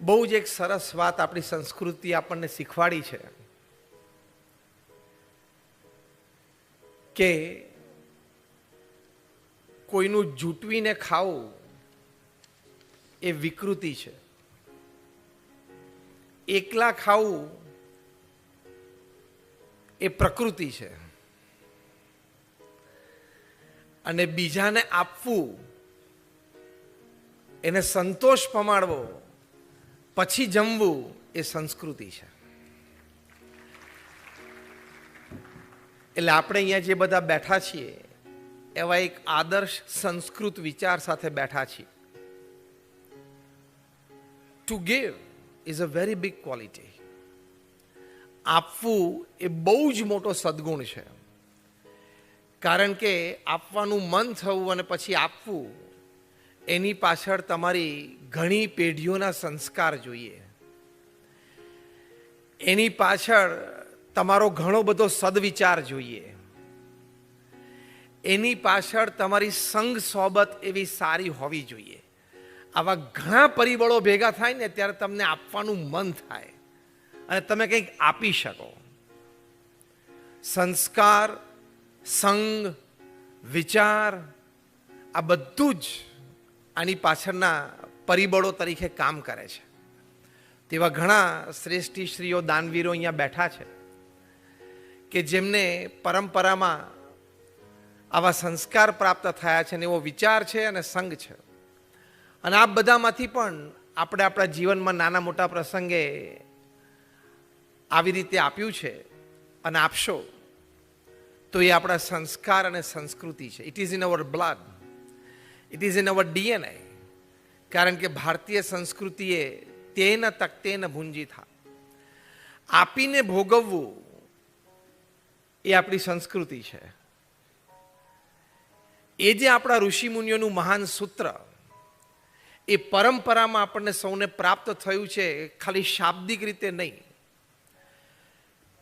બહુ જ એક સરસ વાત આપણી સંસ્કૃતિ આપણને શીખવાડી છે. કે કોઈનું જૂટવીને ખાવું એ વિકૃતિ છે. એકલા ખાવું એ પ્રકૃતિ છે. અને બીજાને આપવું, એને સંતોષ પમાડવો પછી જમવું એ સંસ્કૃતિ છે. એટલે આપણે અહીંયા જે બધા બેઠા છીએ, એવા એક આદર્શ સંસ્કૃત વિચાર સાથે બેઠા છીએ. To give is a very big quality આપવું એ બહુ જ મોટો સદગુણ છે. કારણ કે આપવાનું મન થવું અને પછી આપવું એની પાછળ તમારી ઘણી પેઢીઓના સંસ્કાર જોઈએ. એની પાછળ તમારો ઘણો બધો સદવિચાર જોઈએ. એની પાછળ તમારી સંગ સોબત એવી સારી હોવી જોઈએ. આવા ઘણા પરિબળો ભેગા થાય ને ત્યારે તમને આપવાનું મન થાય. અને તમે કંઈક આપી શકો. સંસ્કાર, સંગ, વિચાર, આ બધું જ આની પાછળના પરિબળો તરીકે કામ કરે છે. તેવા ઘણા શ્રેષ્ઠીશ્રીઓ દાનવીરો અહીંયા બેઠા છે કે જેમને પરંપરામાં આવા સંસ્કાર પ્રાપ્ત થયા છે અને એવો વિચાર છે અને સંગ છે. અને આ બધામાંથી પણ આપણે આપણા જીવનમાં નાના મોટા પ્રસંગે આવી રીતે આપ્યું છે અને આપશો, તો એ આપણા સંસ્કાર અને સંસ્કૃતિ છે. It is in our blood it is in our DNA કારણ કે ભારતીય સંસ્કૃતિએ તેન તકતેન ભૂંજી થા. આપીને ભોગવવું એ આપણી સંસ્કૃતિ છે. એ જે આપણા ઋષિમુનિઓનું મહાન સૂત્ર, એ પરંપરામાં આપણને સૌને પ્રાપ્ત થયું છે ખાલી શાબ્દિક રીતે નહીં.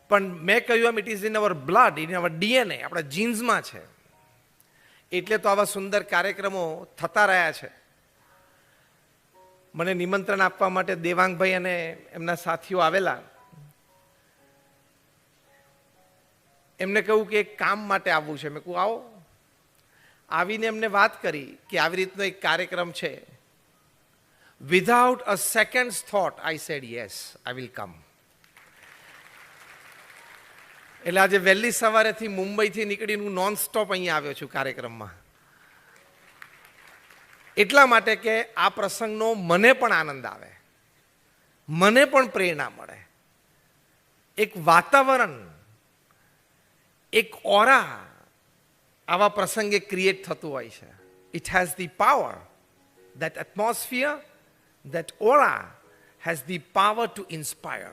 પણ મેં કહ્યું એમ it is in our blood in our DNA આપણા જીન્સમાં છે. એટલે તો આવા સુંદર કાર્યક્રમો થતા રહ્યા છે. મને નિમંત્રણ આપવા માટે દેવાંગભાઈ અને એમના સાથીઓ આવેલા. એમને કહ્યું કે એક કામ માટે આવવું છે. મેં કહું આવો. આવીને એમને વાત કરી કે આવી રીતનો એક કાર્યક્રમ છે. Without a second thought I said yes I will come એટલે આજે વહેલી સવારેથી મુંબઈથી નીકળીને હું નોન સ્ટોપ અહીંયા આવ્યો છું કાર્યક્રમમાં. એટલા માટે કે આ પ્રસંગનો મને પણ આનંદ આવે. મને પણ પ્રેરણા મળે. એક વાતાવરણ, એક ઓરા આવા પ્રસંગે ક્રિએટ થતું હોય છે. It has the power that atmosphere that aura has the power to inspire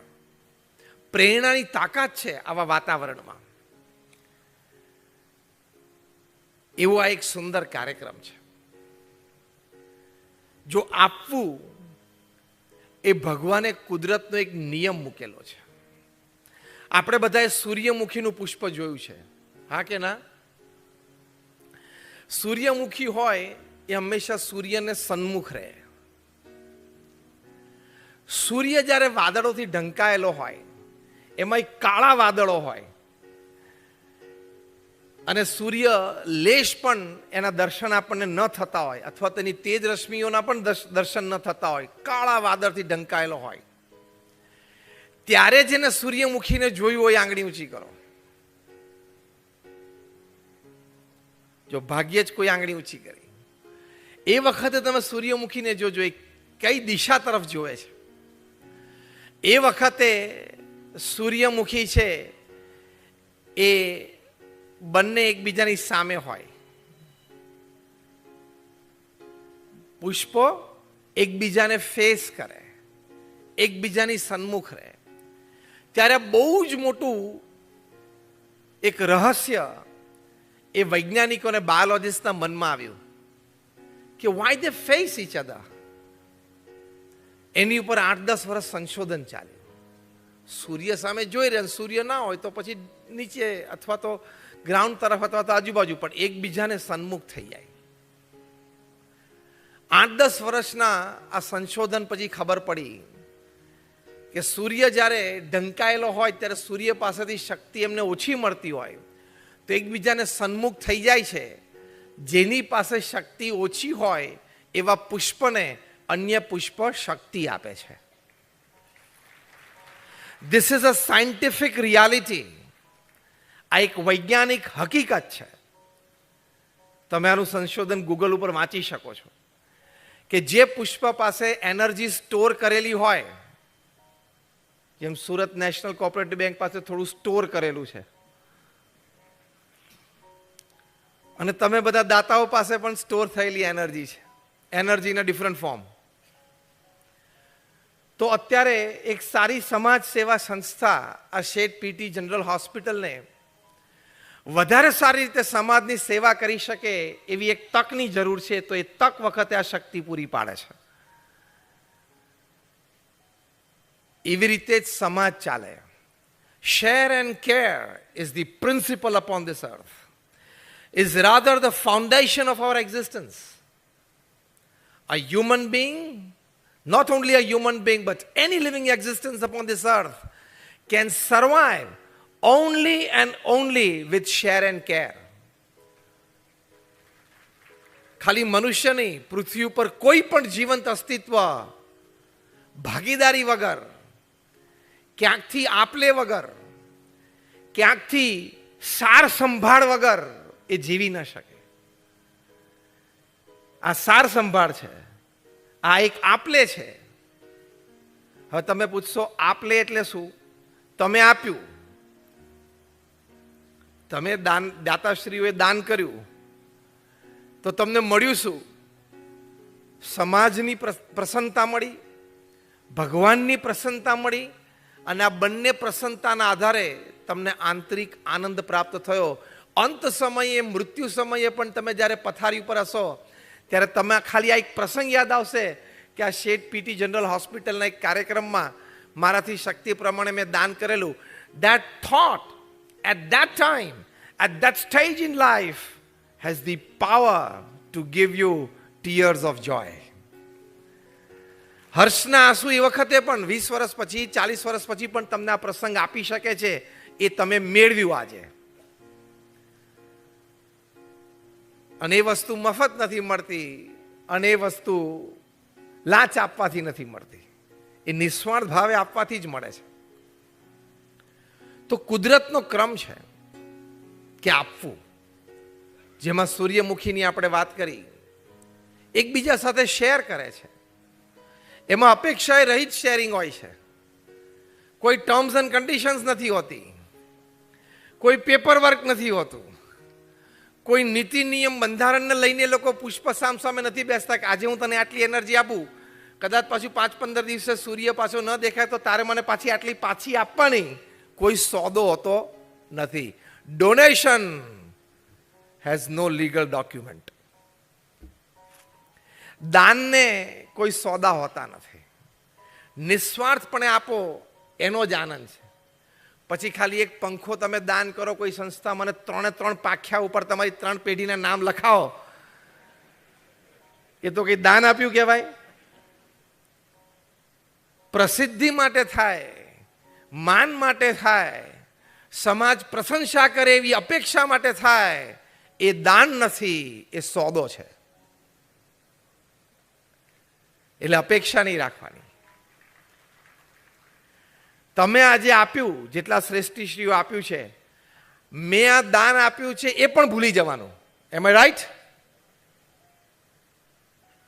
પ્રેરણાની તાકાત છે આવા વાતાવરણમાં. એવો આ એક સુંદર કાર્યક્રમ છે. જો આપવું, એ ભગવાને કુદરતનો એક નિયમ મૂકેલો છે. આપણે બધાએ સૂર્યમુખીનું પુષ્પ જોયું છે. હા કે ના? સૂર્યમુખી હોય એ હંમેશા સૂર્યને સન્મુખ રહે. સૂર્ય જ્યારે વાદળોથી ઢંકાયેલો હોય એમાં કાળા વાદળો હોય. અને સૂર્ય લેશ પણ એના દર્શન આપણને ન થતા હોય, અથવા તેની તેજ રશ્મિઓના પણ દર્શન ન થતા હોય, કાળા વાદળથી ઢંકાયેલો હોય. ત્યારે જેને સૂર્યમુખીને જોયું હોય, આંગળી ઊંચી કરો. જો ભાગ્યે જ કોઈ આંગળી ઊંચી કરી. એ વખતે તમે સૂર્યમુખીને જોજો, એ કઈ દિશા તરફ જોવે છે. એ વખતે સૂર્યમુખી છે, એ બંને એકબીજાની સામે હોય. પુષ્પો એકબીજાને ફેસ કરે, એકબીજાની સન્મુખ રહે. ત્યારે બહુ જ મોટું એક રહસ્ય એ વૈજ્ઞાનિકો અને બાયોલોજિસ્ટના મનમાં આવ્યું કે why they face each other એની ઉપર આઠ દસ વર્ષ સંશોધન ચાલ્યું સૂર્ય સામે જોઈ રહ્યા સૂર્ય ના હોય તો પછી નીચે અથવા તો ગ્રાઉન્ડ તરફ અથવા તો આજુબાજુ, પણ એકબીજાને સન્મુખ થઈ જાય. આઠ દસ વર્ષના આ સંશોધન પછી ખબર પડી કે સૂર્ય જ્યારે ઢંકાયેલો હોય ત્યારે સૂર્ય પાસેથી શક્તિ એમને ઓછી મળતી હોય. તો એકબીજાને સન્મુખ થઈ જાય છે. જેની પાસે શક્તિ ઓછી હોય એવા પુષ્પને અન્ય પુષ્પ શક્તિ આપે છે. This is a scientific reality આ એક વૈજ્ઞાનિક હકીકત છે. તમે આનું સંશોધન ગૂગલ ઉપર વાંચી શકો છો. કે જે પુષ્પ પાસે એનર્જી સ્ટોર કરેલી હોય, જેમ સુરત નેશનલ કોઓપરેટિવ બેંક પાસે થોડું સ્ટોર કરેલું છે. અને તમે બધા દાતાઓ પાસે પણ સ્ટોર થયેલી એનર્જી છે. એનર્જીના ડિફરન્ટ ફોર્મ તો અત્યારે એક સારી સમાજ સેવા સંસ્થા આ શેઠ પીટી જનરલ હોસ્પિટલને વધારે સારી રીતે સમાજની સેવા કરી શકે એવી એક તકની જરૂર છે તો એ તક વખતે આ શક્તિ પૂરી પાડે છે. એવી રીતે જ સમાજ ચાલે. Share and care is the principle upon this earth is rather the foundation of our existence a human being, not only a human being, but any living existence upon this earth can survive only and only with share and care. ખાલી મનુષ્ય નહીં પૃથ્વી ઉપર કોઈ પણ જીવંત અસ્તિત્વ ભાગીદારી વગર ક્યાંકથી આપલે વગર ક્યાંકથી સાર સંભાળ વગર એ જીવી ન શકે આ સાર સંભાળ છે આ એક આપલે છે. હવે તમે પૂછશો, આપલે એટલે શું? તમે આપ્યું. તમે દાન, દાતાશ્રીઓએ દાન કર્યું. તો તમને મળ્યું શું? સમાજની પ્રસન્નતા મળી, ભગવાનની પ્રસન્નતા મળી, અને આ બંને પ્રસન્નતાના આધારે તમને આંતરિક આનંદ પ્રાપ્ત થયો. અંત સમયે, મૃત્યુ સમયે પણ તમે જ્યારે પથારી ઉપર હશો ત્યારે તમે ખાલી આ એક પ્રસંગ યાદ આવશે કે આ શેઠ પીટી જનરલ હોસ્પિટલના એક કાર્યક્રમમાં મારાથી શક્તિ પ્રમાણે મેં દાન કરેલું. That thought at that time at that stage in life has the power to give you tears of joy હર્ષના આંસુ એ વખતે પણ, વીસ વર્ષ પછી, ચાલીસ વર્ષ પછી પણ તમને આ પ્રસંગ આપી શકે છે. એ તમે મેળવ્યું આજે. અને એ વસ્તુ મફત નથી મળતી અને એ વસ્તુ લાંચ આપવાથી નથી મળતી. એ નિસ્વાર્થ ભાવે આપવાથી જ મળે છે. તો કુદરતનો ક્રમ છે કે આપવું. જેમાં સૂર્યમુખીની આપણે વાત કરી, એકબીજા સાથે શેર કરે છે. એમાં અપેક્ષાએ રહિત શેરિંગ હોય છે. કોઈ ટર્મ્સ એન્ડ કન્ડિશન્સ નથી હોતી. કોઈ પેપર વર્ક નથી હોતું. કોઈ નીતિ નિયમ બંધારણને લઈને લોકો પુષ્પ સામ સામે નથી બેસતા કે આજે હું તને આટલી એનર્જી આપું. કદાચ પાછું પાંચ પંદર દિવસે સૂર્ય પાછો ન દેખાય તો તારે મને પાછી આટલી પાછી આપવાની. કોઈ સોદો હોતો નથી. Donation has no legal document દાનને કોઈ સોદા હોતા નથી. નિસ્વાર્થપણે આપો એનો જ આનંદ છે. પછી ખાલી એક પંખો તમે દાન કરો, કોઈ સંસ્થા મને ત્રણે ત્રણ પાખ્યા ઉપર તમારી ત્રણ પેઢીના નામ લખાવો. એ તો કઈ દાન આપ્યું કહેવાય? પ્રસિદ્ધિ માટે થાય, માન માટે થાય, સમાજ પ્રશંસા કરે એવી અપેક્ષા માટે થાય, એ દાન નથી, એ સોદો છે. એટલે અપેક્ષા નહીં રાખવાની. તમે આજે આપ્યું, જેટલા શ્રેષ્ઠીશ્રીઓ આપ્યું છે, મેં આ દાન આપ્યું છે એ પણ ભૂલી જવાનું. એમ રાઈટ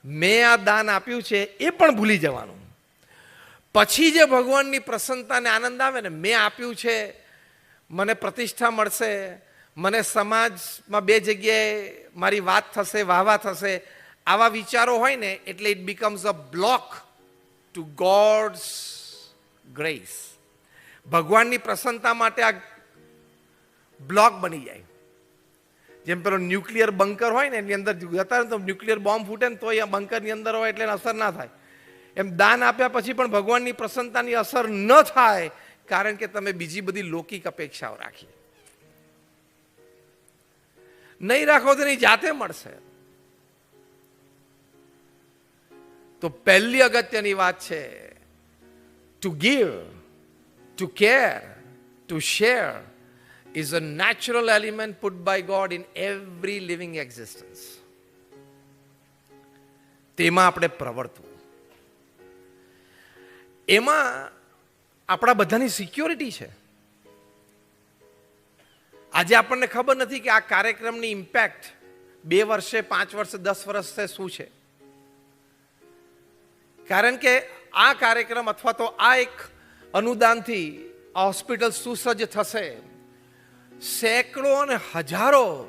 મેં આ દાન આપ્યું છે એ પણ ભૂલી જવાનું. પછી જે ભગવાનની પ્રસન્નતાને આનંદ આવે ને, મેં આપ્યું છે, મને પ્રતિષ્ઠા મળશે, મને સમાજમાં બે જગ્યાએ મારી વાત થશે, વાહવા થશે, આવા વિચારો હોય ને, એટલે it becomes a block to God's grace ભગવાનની પ્રસન્નતા માટે આ બ્લોક બની જાય. જેમ પેલો ન્યુક્લિયર બંકર હોય ને એની અંદર જતા તો ન્યુક્લિયર બોમ્બ ફૂટે ને તો એ બંકરની અંદર હોય એટલે અસર ના થાય. એમ દાન આપ્યા પછી પણ ભગવાનની પ્રસન્નતાની અસર ન થાય કારણ કે તમે બીજી બધી લૌકિક અપેક્ષાઓ રાખી. નહીં રાખો તો એની જાતે મળશે. તો પહેલી અગત્યની વાત છે to give, to care, to share is a natural element put by God in every living existence. તેમાં આપણે પ્રવર્તવું. એમાં આપણા બધાની સિક્યોરિટી છે. આજે આપણને ખબર નથી કે આ કાર્યક્રમની ઇમ્પેક્ટ બે વર્ષે પાંચ વર્ષે દસ વર્ષે શું છે. કારણ કે આ કાર્યક્રમ અથવા તો આ એક અનુદાનથી હોસ્પિટલ સુસજ્જ થશે. સેંકડો અને હજારો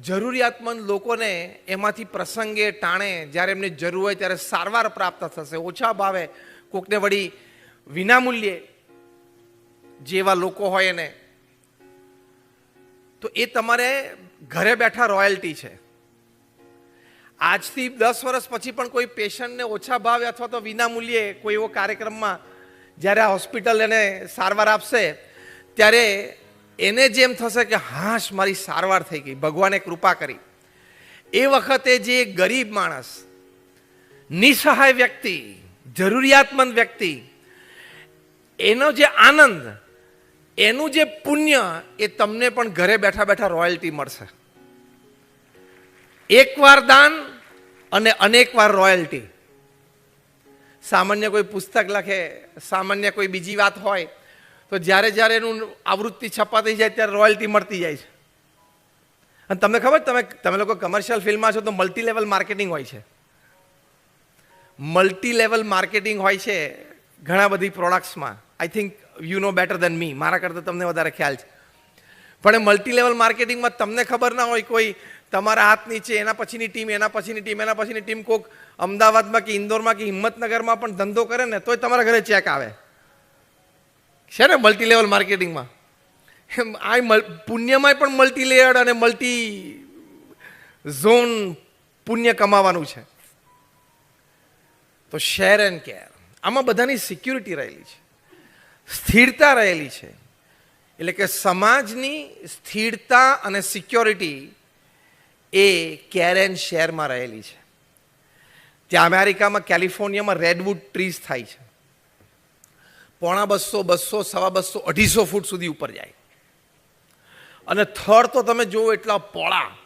જરૂરિયાતમંદ લોકોને એમાંથી પ્રસંગે ટાણે જ્યારે એમને જરૂર હોય ત્યારે સારવાર પ્રાપ્ત થશે. ઓછા ભાવે કોકને વળી વિનામૂલ્યે જેવા લોકો હોય એને. તો એ તમારે ઘરે બેઠા રોયલ્ટી છે. આજથી દસ વર્ષ પછી પણ કોઈ પેશન્ટને ઓછા ભાવે અથવા તો વિનામૂલ્યે કોઈ એવો કાર્યક્રમમાં જ્યારે આ હોસ્પિટલ એને સારવાર આપશે, ત્યારે એને જેમ થશે કે હાશ, મારી સારવાર થઈ ગઈ. ભગવાને કૃપા કરી. એ વખતે જે ગરીબ માણસ, નિસહાય વ્યક્તિ, જરૂરિયાતમંદ વ્યક્તિ, એનો જે આનંદ, એનું જે પુણ્ય, એ તમને પણ ઘરે બેઠા બેઠા રોયલ્ટી મળશે. એકવાર દાન અને અનેકવાર રોયલ્ટી. સામાન્ય કોઈ પુસ્તક લખે, સામાન્ય કોઈ બીજી વાત હોય, તો જ્યારે જ્યારે એનું આવૃત્તિ છપાતી જાય ત્યારે રોયલ્ટી મળતી જાય છે. અને તમને ખબર, તમે તમે લોકો કમર્શિયલ ફિલ્મમાં છો તો મલ્ટી લેવલ માર્કેટિંગ હોય છે. મલ્ટી લેવલ માર્કેટિંગ હોય છે ઘણા બધી પ્રોડક્ટ્સમાં I think you know better than me મારા કરતાં તમને વધારે ખ્યાલ છે. પણ એ મલ્ટી લેવલ માર્કેટિંગમાં તમને ખબર ના હોય કોઈ તમારા હાથ નીચે, એના પછીની ટીમ, એના પછીની ટીમ, એના પછીની ટીમ કોક અમદાવાદમાં કે ઇન્દોરમાં કે હિંમતનગરમાં પણ ધંધો કરે ને, તોય તમારા ઘરે ચેક આવે. છે ને મલ્ટી લેવલ માર્કેટિંગમાં એમ આ પુણ્યમાં પણ મલ્ટી લેયર્ડ અને મલ્ટી ઝોન પુણ્ય કમાવાનું છે. તો શેર એન્ડ કેર આમાં બધાની સિક્યુરિટી રહેલી છે. સ્થિરતા રહેલી છે. એટલે કે સમાજની સ્થિરતા અને સિક્યોરિટી એ કેર એન્ડ શેરમાં રહેલી છે. ત્યાં અમેરિકામાં કેલિફોર્નિયામાં રેડવુડ ટ્રીઝ થાય છે. પોણા બસો બસો, સવા બસો, અઢીસો ફૂટ સુધી ઉપર જાય. અને થડ તો તમે જુઓ એટલા પોળા.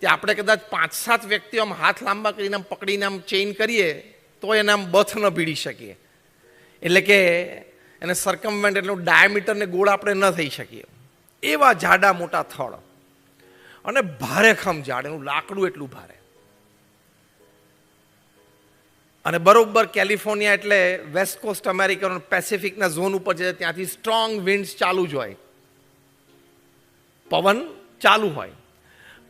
તે આપણે કદાચ પાંચ, સાત વ્યક્તિઓ આમ હાથ લાંબા કરીને આમ પકડીને આમ ચેઇન કરીએ તો એને આમ બથ ન ભીડી શકીએ. એટલે કે એને સરકમવેન્ટ એટલું ડાયામીટરને ગોળ આપણે ન થઈ શકીએ. એવા જાડા મોટા થડ. અને ભારે ખમ ઝાડ એનું લાકડું એટલું ભારે. અને બરોબર કેલિફોર્નિયા એટલે વેસ્ટ કોસ્ટ અમેરિકન પેસિફિકના ઝોન ઉપર છે, ત્યાંથી સ્ટ્રોંગ વિન્ડ્સ ચાલુ જ હોય. પવન ચાલુ હોય.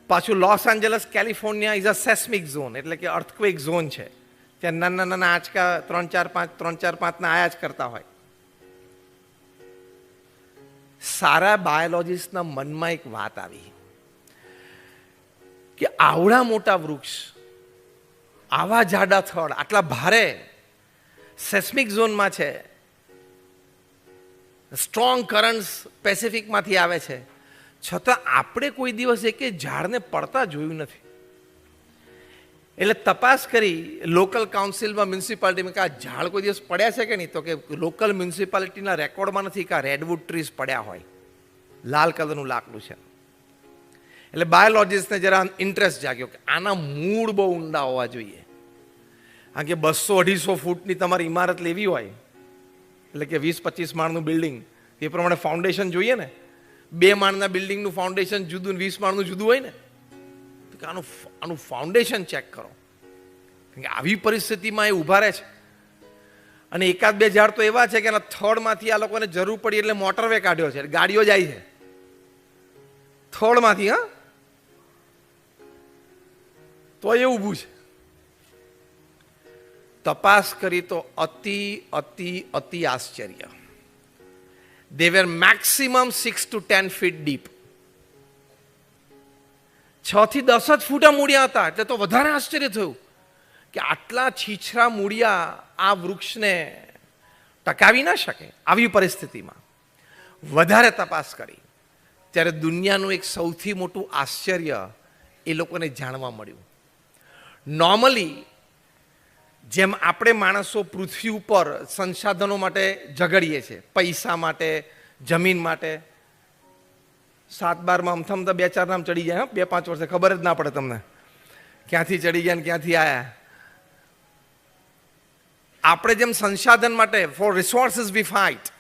પાછું Los Angeles, California is a seismic zone એટલે કે અર્થક્વેક ઝોન છે. ત્યાં નાના નાના આંચકા ત્રણ ચાર પાંચ, ત્રણ ચાર પાંચના આયા જ કરતા હોય. સારા બાયોલોજીસ્ટના મનમાં એક વાત આવી. કે આવડા મોટા વૃક્ષ, આવા જાડા થળ, આટલા ભારે સેસ્મિક ઝોનમાં છે. સ્ટ્રોંગ કરન્ટ્સ પેસિફિકમાંથી આવે છે. છતાં આપણે કોઈ દિવસ એક ઝાડને પડતા જોયું નથી. એટલે તપાસ કરી લોકલ કાઉન્સિલમાં મ્યુનિસિપાલિટીમાં કે આ ઝાડ કોઈ દિવસ પડ્યા છે કે નહીં? તો કે લોકલ મ્યુનિસિપાલિટીના રેકોર્ડમાં નથી કે આ રેડવુડ ટ્રીઝ પડ્યા હોય. લાલ કલરનું લાકડું છે. એટલે બાયોલોજીસ્ટને જરા ઇન્ટરેસ્ટ જાગ્યો કે આના મૂળ બહુ ઊંડા હોવા જોઈએ. કારણ કે બસો અઢીસો ફૂટની તમારી ઇમારત લેવી હોય, એટલે કે વીસ પચીસ માળનું બિલ્ડિંગ એ પ્રમાણે ફાઉન્ડેશન જોઈએ ને. બે માળના બિલ્ડિંગનું ફાઉન્ડેશન જુદું વીસ માળનું જુદું હોય ને. તો આનું આનું ફાઉન્ડેશન ચેક કરો. કારણ કે આવી પરિસ્થિતિમાં એ ઊભા રહે છે. અને એકાદ બે ઝાડ તો એવા છે કે એના થડમાંથી આ લોકોને જરૂર પડી એટલે મોટરવે કાઢ્યો છે, ગાડીઓ જાય છે. થડમાંથી, હા? તો એ ઊભું છે તપાસ કરી તો અતિ અતિ અતિ આશ્ચર્ય they were maximum six to ten feet deep છ થી દસ જ ફૂટા મૂળિયા હતા, એટલે તો વધારે આશ્ચર્ય થયું કે આટલા છીછરા મૂળિયા આ વૃક્ષને ટકાવી ના શકે આવી પરિસ્થિતિમાં. વધારે તપાસ કરી. ત્યારે દુનિયાનું એક સૌથી મોટું આશ્ચર્ય એ લોકોને જાણવા મળ્યું. નોર્મલી જેમ આપણે માણસો પૃથ્વી ઉપર સંસાધનો માટે ઝઘડીએ છીએ, પૈસા માટે, જમીન માટે, સાત બારમાં અમથમતા બે ચાર નામ ચડી જાય? બે પાંચ વર્ષે ખબર જ ના પડે તમને. ક્યાંથી ચડી ગયા ને ક્યાંથી આવ્યા આપણે જેમ સંસાધન માટે ફોર રિસોર્સિસ વી ફાઇટ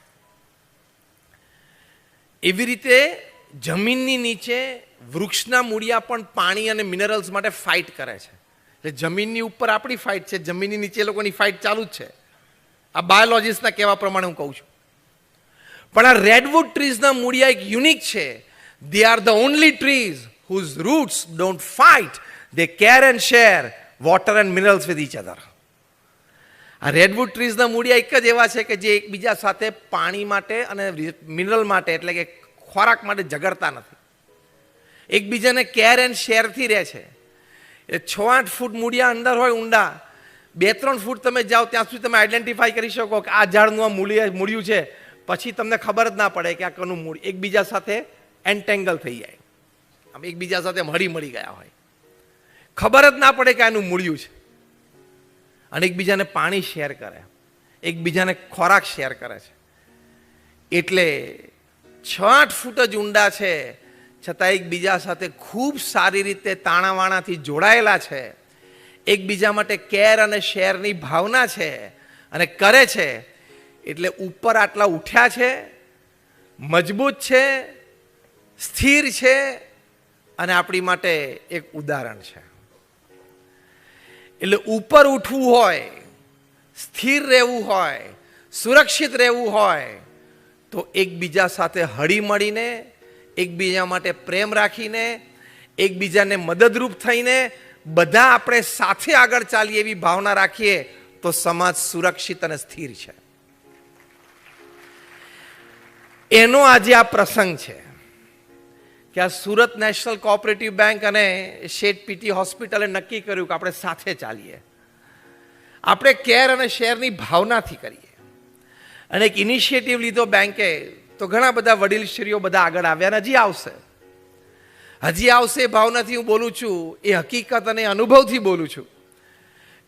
એવી રીતે જમીનની નીચે વૃક્ષના મૂળિયા પણ પાણી અને મિનરલ્સ માટે ફાઇટ કરે છે. એટલે જમીનની ઉપર આપણી ફાઇટ છે, જમીનની નીચે લોકોની ફાઇટ ચાલુ જ છે. આ બાયોલોજીસ્ટના કહેવા પ્રમાણે હું કહું છું. પણ આ રેડવુડ ટ્રીઝના મૂળિયા એક યુનિક છે. They are the only trees whose roots don't fight they care and share water and minerals with each other આ રેડવુડ ટ્રીઝના મૂળિયા એક જ એવા છે કે જે એકબીજા સાથે પાણી માટે અને મિનરલ માટે, એટલે કે ખોરાક માટે ઝઘડતા નથી. એકબીજાને કેર એન્ડ શેરથી રહે છે. એ છ આઠ ફૂટ મૂળિયા અંદર હોય ઊંડા. બે, ત્રણ ફૂટ તમે જાઓ, ત્યાં સુધી તમે આઈડેન્ટિફાઈ કરી શકો કે આ ઝાડનું આ મૂળિયા, મૂળિયું છે. પછી તમને ખબર જ ના પડે કે આ કનું મૂળ. એકબીજા સાથે એન્ટેંગલ થઈ જાય. આમ એકબીજા સાથે મળી મળી ગયા હોય. ખબર જ ના પડે કે આનું મૂળિયું છે. અને એકબીજાને પાણી શેર કરે. એકબીજાને ખોરાક શેર કરે છે. એટલે છ આઠ ફૂટ જ ઊંડા છે. છતાં એકબીજા સાથે ખૂબ સારી રીતે તાણાવાણાથી જોડાયેલા છે. એકબીજા માટે કેર અને શેરની ભાવના છે અને કરે છે. એટલે ઉપર આટલા ઉઠ્યા છે, મજબૂત છે, સ્થિર છે અને આપણી માટે એક ઉદાહરણ છે. એટલે ઉપર ઉઠવું હોય, સ્થિર રહેવું હોય, સુરક્ષિત રહેવું હોય, તો એકબીજા સાથે હળી મળીને એકબીજા માટે પ્રેમ રાખીને, એકબીજાને મદદરૂપ થઈને બધા આપણે સાથે આગળ ચાલીએ એવી ભાવના રાખીએ તો સમાજ સુરક્ષિત અને સ્થિર છે. એનો આજે આ પ્રસંગ છે કે આ સુરત નેશનલ કોઓપરેટિવ બેંક અને શેઠ પીટી હોસ્પિટલે નક્કી કર્યું કે આપણે સાથે ચાલીએ. આપણે કેર અને શેરની ભાવનાથી કરીએ. અને એક ઇનિશિયેટિવ લીધો બેંકે તો ઘણા બધા વડીલશ્રીઓ બધા આગળ આવ્યા હજી આવશે. હજી આવશે ભાવનાથી હું બોલું છું, એ હકીકત અને અનુભવથી બોલું છું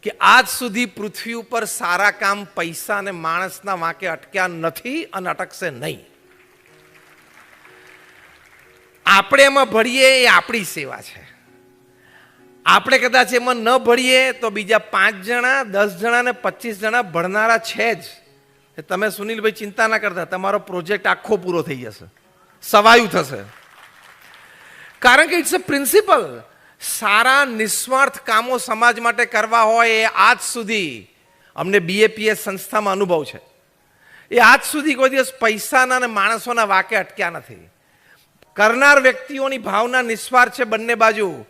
કે આજ સુધી પૃથ્વી ઉપર સારા કામ પૈસા અને માણસના વાંકે અટક્યા નથી અને અટકશે નહીં. આપણે એમાં ભળીએ એ આપણી સેવા છે. આપણે કદાચ એમાં ન ભળીએ તો બીજા પાંચ જણા, દસ જણા ને પચીસ જણા ભણનારા છે જ. તમે સુનિલભાઈ ચિંતા ના કરતા, તમારો પ્રોજેક્ટ આખો પૂરો થઈ જશે. સવાયું થશે. કારણ કે ઇટ્સ અ પ્રિન્સિપલ સારા, નિસ્વાર્થ કામો સમાજ માટે કરવા હોય એ આજ સુધી અમને બીએપીએસ સંસ્થામાં અનુભવ છે. એ આજ સુધી કોઈ દિવસ પૈસાના અને માણસોના વાકે અટક્યા નથી. કરનાર વ્યક્તિઓની ભાવના નિસ્વાર્થ છે બંને બાજુ.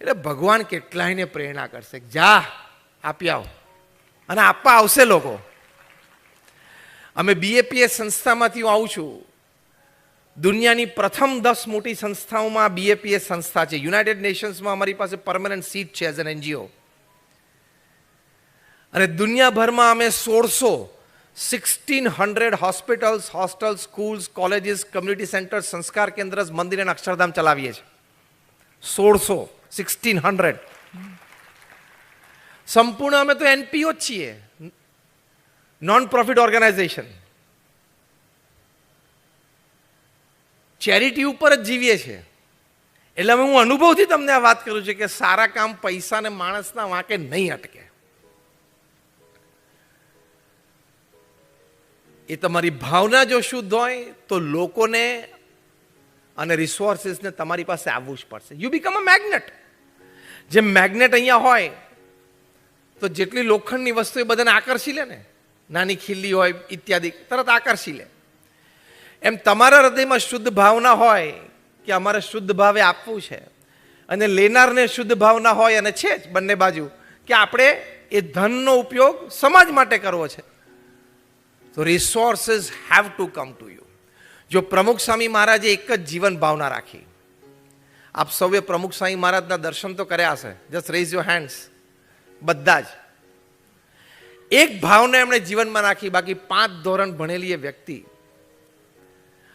એટલે ભગવાન કેટલાયને પ્રેરણા કરશે જા, આપી આવો. અને આપવા આવશે લોકો. અમે બીએપીએસ સંસ્થામાંથી હું આવું છું. દુનિયાની પ્રથમ દસ મોટી સંસ્થાઓમાં બીએપીએ સંસ્થા છે. યુનાઇટેડ નેશન્સમાં અમારી પાસે પરમનન્ટ સીટ છે એઝ એન એનજીઓ અને દુનિયાભરમાં અમે સોળસો sixteen hundred hospitals hostel schools colleges community centre સંસ્કાર કેન્દ્ર મંદિર અને અક્ષરધામ ચલાવીએ છીએ. સોળસો સિક્સટીન હંડ્રેડ સંપૂર્ણ અમે તો એનપીઓ જ છીએ. નોન પ્રોફિટ ઓર્ગેનાઇઝેશન ચેરિટી ઉપર જ જીવીએ છીએ. એટલે હવે હું અનુભવથી તમને આ વાત કરું છું કે સારા કામ પૈસા ને માણસના વાંકે નહીં અટકે. એ તમારી ભાવના જો શુદ્ધ હોય, તો લોકોને અને રિસોર્સિસને તમારી પાસે આવવું જ પડશે. યુ બીકમ અ મેગ્નેટ જે મેગ્નેટ અહીંયા હોય, તો જેટલી લોખંડની વસ્તુ એ બધાને આકર્ષી લે ને. નાની ખીલ્લી હોય, ઇત્યાદિ. તરત આકર્ષી લે. એમ તમારા હૃદયમાં શુદ્ધ ભાવના હોય કે અમારે શુદ્ધ ભાવે આપવું છે, અને લેનારને શુદ્ધ ભાવના હોય અને છે જ બંને બાજુ, કે આપણે એ ધનનો ઉપયોગ સમાજ માટે કરવો છે. તો resources have to come to you જો પ્રમુખ સ્વામી મહારાજે એક જ જીવન ભાવના રાખી. આપ સૌએ પ્રમુખ સ્વામી મહારાજના દર્શન તો કર્યા હશે. જસ્ટ રેઝ યોર હેન્ડ્સ બધા જ. એક ભાવના એમણે જીવનમાં રાખી બાકી પાંચ ધોરણ ભણેલી એ વ્યક્તિ.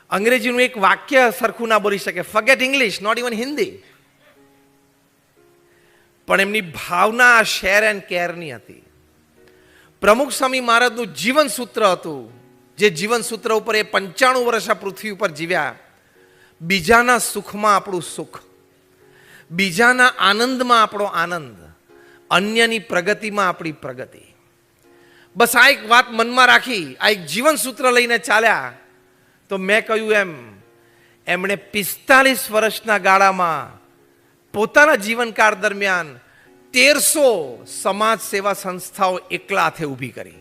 અંગ્રેજીનું એક વાક્ય સરખું ના બોલી શકે. Forget English not even Hindi પણ એમની ભાવના શેર એન્ડ કેરની હતી. પ્રમુખ સ્વામી મહારાજનું જીવન સૂત્ર હતું, જે જીવન સૂત્ર ઉપર એ પંચાણું વર્ષ આ પૃથ્વી ઉપર જીવ્યા. બીજાના સુખમાં આપણું સુખ. બીજાના આનંદમાં આપણો આનંદ. અન્યની પ્રગતિમાં આપણી પ્રગતિ. બસ આ એક વાત મનમાં રાખી, આ એક જીવન સૂત્ર લઈને ચાલ્યા. તો મેં કહ્યું એમ, એમણે પિસ્તાલીસ વર્ષના ગાળામાં પોતાના જીવનકાળ દરમિયાન તેરસો સમાજ સેવા સંસ્થાઓ એકલા હાથે ઊભી કરી.